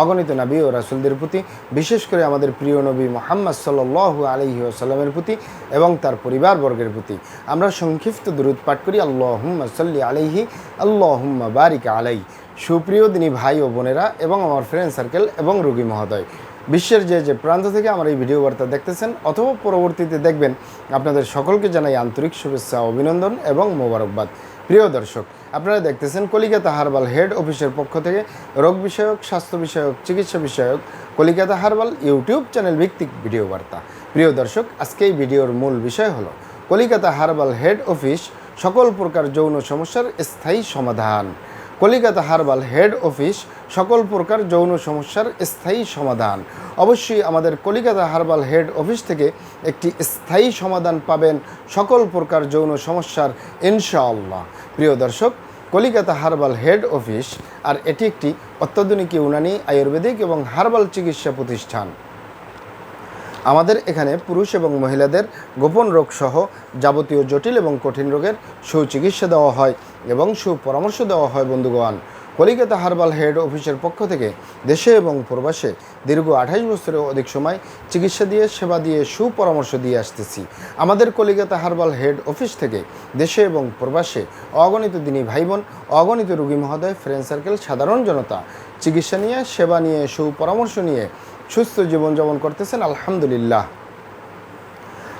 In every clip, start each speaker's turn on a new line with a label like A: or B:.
A: অগণিত নবী ও রাসুলদের প্রতি, বিশেষ করে আমাদের প্রিয় নবী মোহাম্মদ সাল্লু আলহি আসাল্লামের প্রতি এবং তার পরিবারবর্গের প্রতি। আমরা সংক্ষিপ্ত দূরত পাঠ করি, আল্লাহুম্মা সাল্লি আলহি আল্লাহুম্মা বারিক আলাই। সুপ্রিয় দিনী ভাই ও বোনেরা এবং আমার ফ্রেন্ড সার্কেল এবং রুগী মহোদয় বিশ্বের যে যে প্রান্ত থেকে আমার এই ভিডিও বার্তা দেখতেছেন অথবা পরবর্তীতে দেখবেন, আপনাদের সকলকে জানাই আন্তরিক শুভেচ্ছা, অভিনন্দন এবং মোবারকবাদ। প্রিয় দর্শক, আপনারা দেখতেছেন কলিকাতা হারবাল হেড অফিসের পক্ষ থেকে রোগ বিষয়ক, স্বাস্থ্য বিষয়ক, চিকিৎসা বিষয়ক কলিকাতা হারবাল ইউটিউব চ্যানেল ভিত্তিক ভিডিও বার্তা প্রিয় দর্শক, আজকে এই ভিডিওর মূল বিষয় হলো কলিকাতা হারবাল হেড অফিস সকল প্রকার যৌন সমস্যার স্থায়ী সমাধান। কলিকাতা হারবাল হেড অফিস সকল প্রকার যৌন সমস্যার স্থায়ী সমাধান। অবশ্যই আমাদের কলিকাতা হারবাল হেড অফিস থেকে একটি স্থায়ী সমাধান পাবেন সকল প্রকার যৌন সমস্যার, ইনশাআল্লাহ। প্রিয় দর্শক, কলিকাতা হারবাল হেড অফিস আর এটি একটি অত্যাধুনিক ইউনানি, আয়ুর্বেদিক এবং হার্বাল চিকিৎসা প্রতিষ্ঠান। আমাদের এখানে পুরুষ এবং মহিলাদের গোপন রোগ সহ যাবতীয় জটিল এবং কঠিন রোগের সুচিকিৎসা দেওয়া হয়। এবং সুপরামর্শ দেওয়া হয় বন্ধুগণ। কলিকাতা হার্বাল হেড অফিসের পক্ষ থেকে দেশে এবং প্রবাসে দীর্ঘ আঠাইশ বছরের অধিক সময় চিকিৎসা দিয়ে, সেবা দিয়ে, সুপরামর্শ দিয়ে আসতেছি। আমাদের কলিকাতা হার্বাল হেড অফিস থেকে দেশে এবং প্রবাসে অগণিত দিনী ভাই বোন অগণিত রোগী মহোদয় ফ্রেন্ড সার্কেল সাধারণ জনতা চিকিৎসা নিয়ে, সেবা নিয়ে, সুপরামর্শ নিয়ে সুস্থ জীবনযাপন করতেছেন, আলহামদুলিল্লাহ।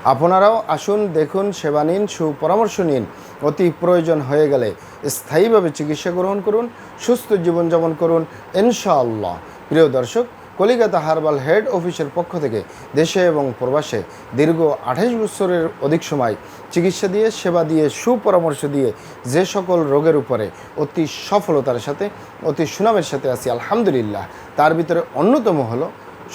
A: আপনারাও আসুন, দেখুন, সেবা নিন, সুপরামর্শ নিন। অতি প্রয়োজন হয়ে গেলে স্থায়ীভাবে চিকিৎসা গ্রহণ করুন, সুস্থ জীবনযাপন করুন, ইনশাআল্লাহ। প্রিয় দর্শক, কলিকাতা হার্বাল হেড অফিসের পক্ষ থেকে দেশে এবং প্রবাসে দীর্ঘ আঠাশ বছরের অধিক সময় চিকিৎসা দিয়ে, সেবা দিয়ে, সুপরামর্শ দিয়ে যে সকল রোগের উপরে অতি সফলতার সাথে, অতি সুনামের সাথে আছি, আলহামদুলিল্লাহ। তার ভিতরে অন্যতম হলো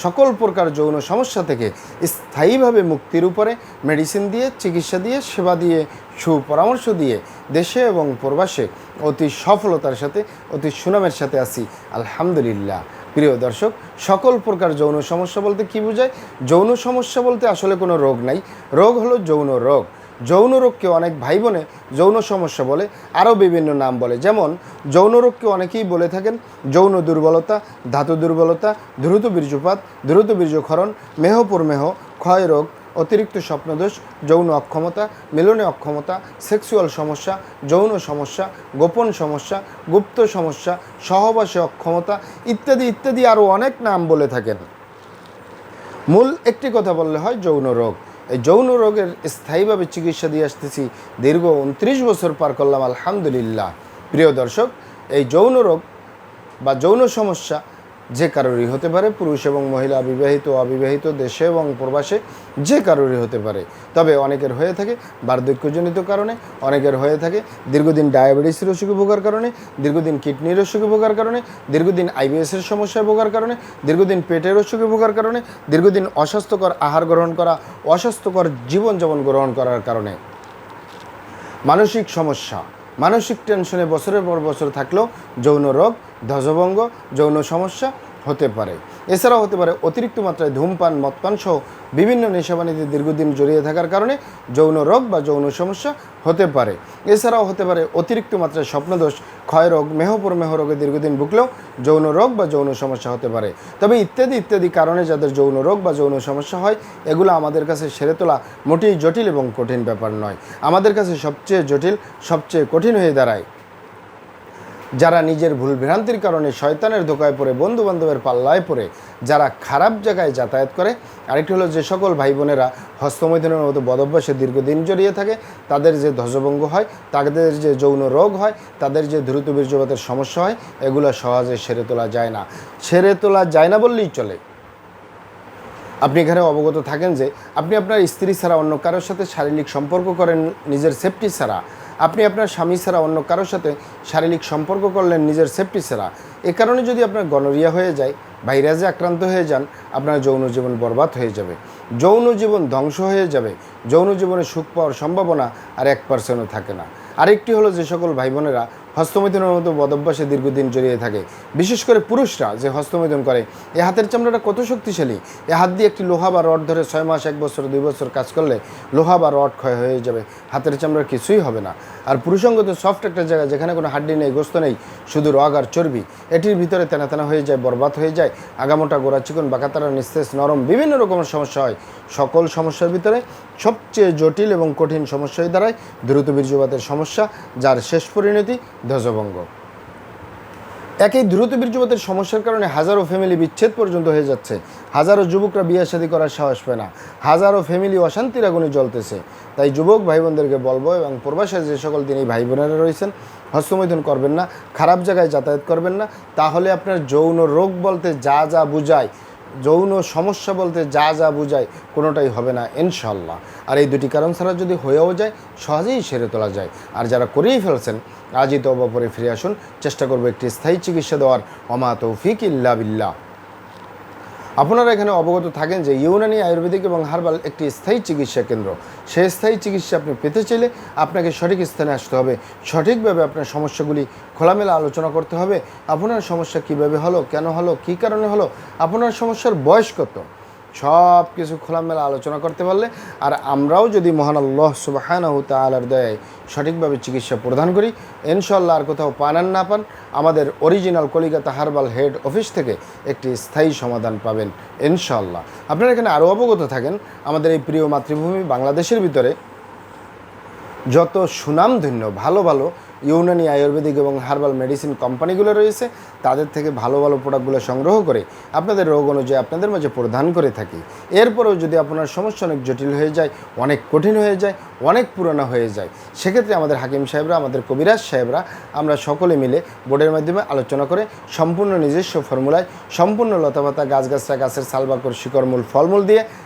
A: সকল প্রকার যৌন সমস্যা থেকে স্থায়ীভাবে মুক্তির উপরে মেডিসিন দিয়ে, চিকিৎসা দিয়ে, সেবা দিয়ে, সুপরামর্শ দিয়ে দেশে এবং প্রবাসে অতি সফলতার সাথে, অতি সুনামের সাথে আসি আলহামদুলিল্লাহ। প্রিয় দর্শক, সকল প্রকার যৌন সমস্যা বলতে কি বোঝায়? যৌন সমস্যা বলতে আসলে কোনো রোগ নাই। রোগ হলো যৌন রোগ। যৌন রোগকে অনেক ভাই বোনে যৌন সমস্যা বলে, আরও বিভিন্ন নাম বলে। যেমন, যৌন রোগকে অনেকেই বলে থাকেন যৌন দুর্বলতা, ধাতু দুর্বলতা, দ্রুত বীর্যপাত, দ্রুত বীর্যক্ষরণ মেহপুরমেহ ক্ষয় রোগ, অতিরিক্ত স্বপ্নদোষ, যৌন অক্ষমতা, মিলনে অক্ষমতা, সেক্সুয়াল সমস্যা, যৌন সমস্যা, গোপন সমস্যা, গুপ্ত সমস্যা, সহবাসে অক্ষমতা ইত্যাদি ইত্যাদি আরও অনেক নাম বলে থাকেন। মূল একটি কথা বললে হয় যৌন রোগ। এই যৌন রোগের স্থায়ীভাবে চিকিৎসা দিয়ে আসতেছি। দীর্ঘ উনত্রিশ বছর পার করলাম, আলহামদুলিল্লাহ। প্রিয় দর্শক, এই যৌন রোগ বা যৌন সমস্যা যে কারোরই হতে পারে, পুরুষ এবং মহিলা, বিবাহিত অবিবাহিত, দেশে এবং প্রবাসে যে কারোরই হতে পারে। তবে অনেকের হয়ে থাকে বার্ধক্যজনিত কারণে, অনেকের হয়ে থাকে দীর্ঘদিন ডায়াবেটিসের অসুখে ভোগার কারণে, দীর্ঘদিন কিডনির অসুখে ভোগার কারণে, দীর্ঘদিন আইবিএসের সমস্যায় ভোগার কারণে, দীর্ঘদিন পেটের অসুখে ভোগার কারণে, দীর্ঘদিন অস্বাস্থ্যকর আহার গ্রহণ করা, অস্বাস্থ্যকর জীবনযাপন গ্রহণ করার কারণে। মানসিক সমস্যা মানসিক টেনশনে বছরের পর বছর থাকলেও যৌন রোগ ধ্বজভঙ্গ যৌন সমস্যা হতে পারে। এছাড়াও হতে পারে অতিরিক্ত মাত্রায় ধূমপান, মদপান সহ বিভিন্ন নেশাবানিতে দীর্ঘদিন জড়িয়ে থাকার কারণে যৌন রোগ বা যৌন সমস্যা হতে পারে। এছাড়াও হতে পারে অতিরিক্ত মাত্রায় স্বপ্নদোষ ক্ষয় রোগ মেহপুর মেহ রোগে দীর্ঘদিন ভুগলেও যৌন রোগ বা যৌন সমস্যা হতে পারে। তবে ইত্যাদি ইত্যাদি কারণে যাদের যৌন রোগ বা যৌন সমস্যা হয়, এগুলো আমাদের কাছে সেরে তোলা মোটেই জটিল এবং কঠিন ব্যাপার নয়। আমাদের কাছে সবচেয়ে জটিল, সবচেয়ে কঠিন হয়ে দাঁড়ায়। যারা নিজের ভুল ভ্রান্তির কারণে শয়তানের ধোকায় পড়ে বন্ধু বান্ধবের পাল্লায় পড়ে, যারা খারাপ জায়গায় যাতায়াত করে, আরেকটি হলো যে সকল ভাই বোনেরা হস্তমৈথুনের মতো বদভ্যাসে দীর্ঘদিন জড়িয়ে থাকে, তাদের যে ধ্বজভঙ্গ হয়, তাদের যে যৌন রোগ হয়, তাদের যে দ্রুত বীর্যপাতের সমস্যা হয়, এগুলো সহজে সেরে তোলা যায় না। সেরে তোলা যায় না বললেই চলে। আপনি এখানে অবগত থাকেন যে, আপনি আপনার স্ত্রী ছাড়া অন্য কারোর সাথে শারীরিক সম্পর্ক করেন, নিজের সেফটি ছাড়া। আপনি আপনার স্বামী ছাড়া অন্য কারোর সাথে শারীরিক সম্পর্ক করলেন, নিজের সেফটি ছাড়া, এ কারণে যদি আপনার গনোরিয়া হয়ে যায় ভাইরাসে আক্রান্ত হয়ে যান, আপনার যৌন জীবন বরবাদ হয়ে যাবে। যৌন জীবন ধ্বংস হয়ে যাবে। যৌন জীবনে সুখ পাওয়ার সম্ভাবনা আর এক পার্সেন্টও থাকে না। আরেকটি হলো যে সকল ভাই বোনেরা হস্তমৈথুনের মতো বদভ্যাসে দীর্ঘদিন জড়িয়ে থাকে। বিশেষ করে পুরুষরা যে হস্তমৈথুন করে এই হাতের চামড়াটা কত শক্তিশালী। এ হাত দিয়ে একটি লোহা বা রড ধরে ছয় মাস, এক বছর, দুই বছর কাজ করলে লোহা বা রড ক্ষয় হয়ে যাবে। হাতের চামড়ার কিছুই হবে না। আর পুরুষঙ্গ তো সফট একটা জায়গা যেখানে কোনো হাড্ডি নেই, গোস্ত নেই, শুধু রগ আর চর্বি। এটির ভিতরে তেনা তেনা হয়ে যায়, বরবাদ হয়ে যায়, আগামোটা গোড়া চিকন বাকাতারা নিস্তেজ, নরম, বিভিন্ন রকমের সমস্যা হয়। সকল সমস্যার ভিতরে সবচেয়ে জটিল এবং কঠিন সমস্যায় দাঁড়ায় দ্রুত বীর্যপাতের সমস্যা, যার শেষ পরিণতি ধ্বজভঙ্গ। একই দ্রুত বীর্যপাতের সমস্যার কারণে হাজারো ফ্যামিলি বিচ্ছেদ পর্যন্ত হয়ে যাচ্ছে। হাজারো যুবকরা বিয়ে শাদী করার সাহস পায় না। হাজারো ফ্যামিলি অশান্তির আগুনে জ্বলতেছে। তাই যুবক ভাই বোনদেরকে বলব এবং প্রবাসে যে সকল দিন এই ভাই বোনেরা রয়েছেন, হস্তমৈথুন করবেন না, খারাপ জায়গায় যাতায়াত করবেন না। তাহলে আপনার যৌন রোগ বলতে যা যা বুঝায় যৌন সমস্যা বলতে যা যা বোঝায় কোনোটাই হবে না ইনশাল্লাহ আর এই দুটি কারণ ছাড়া যদি হয়েও যায়, সহজেই সেরে তোলা যায়। আর যারা করেই ফেলছেন, আজই তো পরে ফিরে আসুন। চেষ্টা করব একটি স্থায়ী চিকিৎসা দেওয়ার। অমা তৌফিক ইল্লা বিল্লাহ। আপনারা এখানে অবগত থাকেন যে ইউনানি আয়ুর্বেদিক এবং হার্বাল একটি স্থায়ী চিকিৎসা কেন্দ্র। সেই স্থায়ী চিকিৎসা আপনি পেতে চাইলে আপনাকে সঠিক স্থানে আসতে হবে। সঠিকভাবে আপনার সমস্যাগুলি খোলামেলা আলোচনা করতে হবে। আপনার সমস্যা কীভাবে হলো, কেন হলো, কি কারণে হলো, আপনার সমস্যার বয়স কত? সব কিছু খোলামেলা আলোচনা করতে পারলে, আর আমরাও যদি মহান আল্লাহ সুবাহানাহু তালার দয়ায় সঠিকভাবে চিকিৎসা প্রদান করি ইনশাল্লাহ আর কোথাও পান আর না পান, আমাদের original Calcutta herbal head office থেকে একটি স্থায়ী সমাধান পাবেন ইনশাল্লাহ আপনারা এখানে আরও অবগত থাকেন, আমাদের এই প্রিয় মাতৃভূমি বাংলাদেশের ভিতরে যত সুনামধন্য, ভালো ভালো ইউনানি আয়ুর্বেদিক এবং হার্বাল মেডিসিন কোম্পানিগুলো রয়েছে, তাদের থেকে ভালো ভালো প্রোডাক্টগুলো সংগ্রহ করে আপনাদের রোগ অনুযায়ী আপনাদের মাঝে প্রদান করে থাকি। এরপরেও যদি আপনার সমস্যা অনেক জটিল হয়ে যায়, অনেক কঠিন হয়ে যায়, অনেক পুরনো হয়ে যায়, সেক্ষেত্রে আমাদের হাকিম সাহেবরা, আমাদের কবিরাজ সাহেবরা, আমরা সকলে মিলে বোর্ডের মাধ্যমে আলোচনা করে সম্পূর্ণ নিজস্ব ফর্মুলায়, সম্পূর্ণ লতাপাতা গাছগাছরা গাছের সালবাকর, শিকড়মূল, ফলমূল দিয়ে